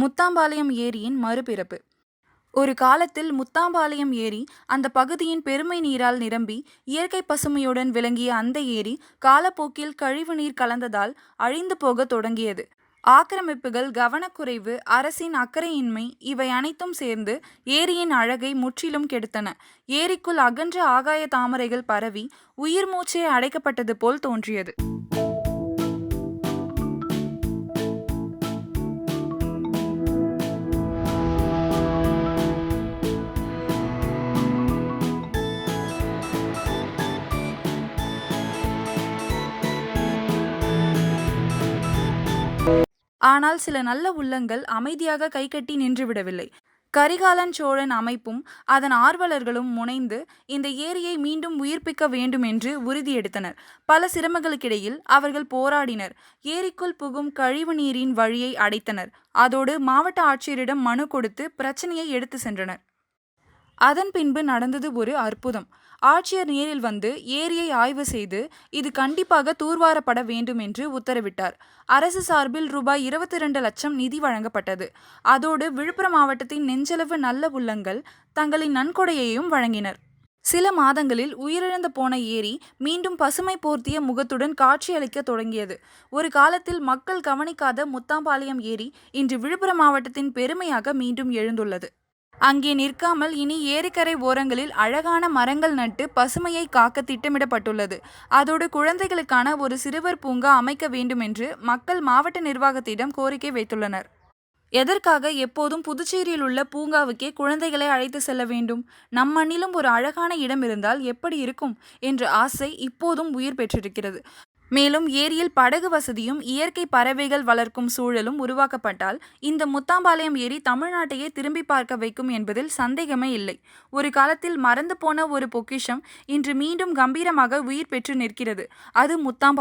முத்தாம்பாளையம் ஏரியின் மறுபிறப்பு. ஒரு காலத்தில் முத்தாம்பாளையம் ஏரி அந்த பகுதியின் பெருமை நீரால் நிரம்பி இயற்கை பசுமையுடன் விளங்கிய அந்த ஏரி காலப்போக்கில் கழிவுநீர் கலந்ததால் அழிந்து போகத் தொடங்கியது. ஆக்கிரமிப்புகள் கவனக்குறைவு அரசின் அக்கறையின்மை இவை அனைத்தும் சேர்ந்து ஏரியின் அழகை முற்றிலும் கெடுத்தன. ஏரிக்குள் அகன்ற ஆகாய தாமரைகள் பரவி உயிர் மூச்சே அடைக்கப்பட்டது போல் தோன்றியது. ஆனால் சில நல்ல உள்ளங்கள் அமைதியாக கைகட்டி நின்றுவிடவில்லை. கரிகாலன் சோழன் அமைப்பும் அதன் ஆர்வலர்களும் முனைந்து இந்த ஏரியை மீண்டும் உயிர்ப்பிக்க வேண்டும் என்று உறுதி எடுத்தனர். பல சிரமங்களுக்கிடையில் அவர்கள் போராடினர். ஏரிக்குள் புகும் கழிவு நீரின் வழியை அடைத்தனர். அதோடு மாவட்ட ஆட்சியரிடம் மனு கொடுத்து பிரச்சனையை எடுத்து சென்றனர். அதன் பின்பு நடந்தது ஒரு அற்புதம். ஆட்சியர் நேரில் வந்து ஏரியை ஆய்வு செய்து இது கண்டிப்பாக தூர்வாரப்பட வேண்டும் என்று உத்தரவிட்டார். அரசு சார்பில் ரூபாய் இருபத்தி ரெண்டு லட்சம் நிதி வழங்கப்பட்டது. அதோடு விழுப்புரம் மாவட்டத்தின் நெஞ்சளவு நல்ல உள்ளங்கள் தங்களின் நன்கொடையையும் வழங்கினர். சில மாதங்களில் உயிரிழந்து போன ஏரி மீண்டும் பசுமை போர்த்திய முகத்துடன் காட்சியளிக்க தொடங்கியது. ஒரு காலத்தில் மக்கள் கவனிக்காத முத்தாம்பாளையம் ஏரி இன்று விழுப்புரம் மாவட்டத்தின் பெருமையாக மீண்டும் எழுந்துள்ளது. அங்கே நிற்காமல் இனி ஏரிக்கரை ஓரங்களில் அழகான மரங்கள் நட்டு பசுமையை காக்க திட்டமிடப்பட்டுள்ளது. அதோடு குழந்தைகளுக்கான ஒரு சிறுவர் பூங்கா அமைக்க வேண்டும் என்று மக்கள் மாவட்ட நிர்வாகத்திடம் கோரிக்கை வைத்துள்ளனர். எதற்காக எப்போதும் புதுச்சேரியில் உள்ள பூங்காவுக்கே குழந்தைகளை அழைத்து செல்ல வேண்டும்? நம் மண்ணிலும் ஒரு அழகான இடம் இருந்தால் எப்படி இருக்கும்? என்ற ஆசை இப்போதும் உயிர் பெற்றிருக்கிறது. மேலும் ஏரியில் படகு வசதியும் இயற்கை பறவைகள் வளர்க்கும் சூழலும் உருவாக்கப்பட்டால் இந்த முத்தாம்பாளையம் ஏரி தமிழ்நாட்டையே திரும்பி பார்க்க வைக்கும் என்பதில் சந்தேகமே இல்லை. ஒரு காலத்தில் மறந்து போன ஒரு பொக்கிஷம் இன்று மீண்டும் கம்பீரமாக உயிர் பெற்று நிற்கிறது. அது முத்தாம்பாளையம்